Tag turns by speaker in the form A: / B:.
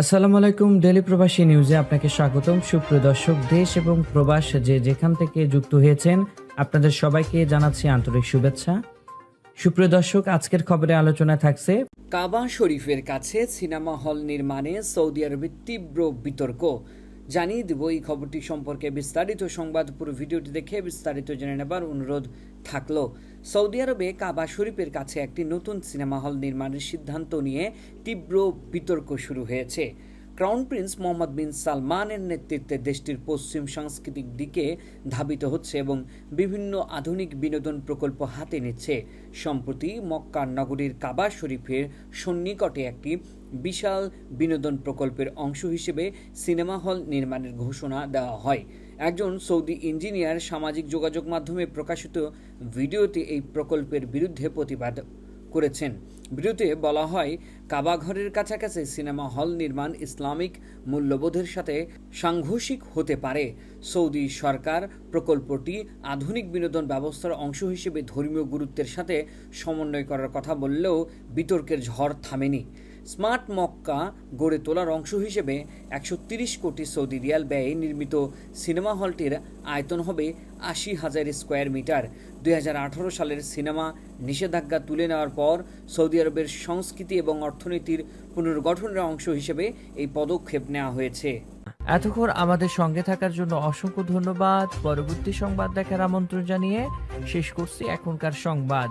A: আসসালামু আলাইকুম ডেলি প্রবাসী নিউজে আপনাকে স্বাগতম। সুপ্রিয় দর্শক, দেশ এবং প্রবাস যে যেখান থেকে যুক্ত হয়েছেন, আপনাদের সবাইকে জানাচ্ছি আন্তরিক শুভেচ্ছা। সুপ্রিয় দর্শক, আজকের খবরে আলোচনা থাকছে,
B: কাবা শরীফের কাছে সিনেমা হল নির্মাণে সৌদি আরবের তীব্র বিতর্ক। জানিয়ে দেব এই খবরটি সম্পর্কে। বিস্তারিত সংবাদ পুরো ভিডিওটি দেখে বিস্তারিত জেনে নেবার অনুরোধ থাকল। সৌদি আরবে কাবা শরীফের কাছে একটি নতুন সিনেমা হল নির্মাণের সিদ্ধান্ত নিয়ে তীব্র বিতর্ক শুরু হয়েছে। ক্রাউন প্রিন্স মোহাম্মদ বিন সালমানের নেতৃত্বে দেশটির পশ্চিম সাংস্কৃতিক দিকে ধাবিত হচ্ছে এবং বিভিন্ন আধুনিক বিনোদন প্রকল্প হাতে নিচ্ছে। সম্প্রতি মক্কা নগরীর কাবা শরীফের সন্নিকটে একটি বিশাল বিনোদন প্রকল্পের অংশ হিসেবে সিনেমা হল নির্মাণের ঘোষণা দেওয়া হয়। একজন সৌদি ইঞ্জিনিয়ার সামাজিক যোগাযোগ মাধ্যমে প্রকাশিত ভিডিওতে এই প্রকল্পের বিরুদ্ধে প্রতিবাদ করেছেন। ভিডিওতে বলা হয়, কাবাঘরের কাছাকাছি সিনেমা হল নির্মাণ ইসলামিক মূল্যবোধের সাথে সাংঘর্ষিক হতে পারে। সৌদি সরকার প্রকল্পটি আধুনিক বিনোদন ব্যবস্থার অংশ হিসেবে ধর্মীয় গুরুত্বের সাথে সমন্বয় করার কথা বললেও বিতর্কের ঝড় থামেনি। স্মার্ট মক্কা গড়ে তোলার অংশ হিসেবে একশো তিরিশ কোটি সৌদি রিয়াল ব্যয়ে নির্মিত সিনেমা হলটির আয়তন হবে আশি হাজার স্কোয়ার মিটার। দুই হাজার আঠারো সালের সিনেমা নিষেধাজ্ঞা তুলে নেওয়ার পর সৌদি আরবের সংস্কৃতি এবং অর্থনীতির পুনর্গঠনের অংশ হিসেবে এই পদক্ষেপ নেওয়া হয়েছে।
A: এতক্ষণ আমাদের সঙ্গে থাকার জন্য অসংখ্য ধন্যবাদ। পরবর্তী সংবাদ দেখার আমন্ত্রণ জানিয়ে শেষ করছি এখনকার সংবাদ।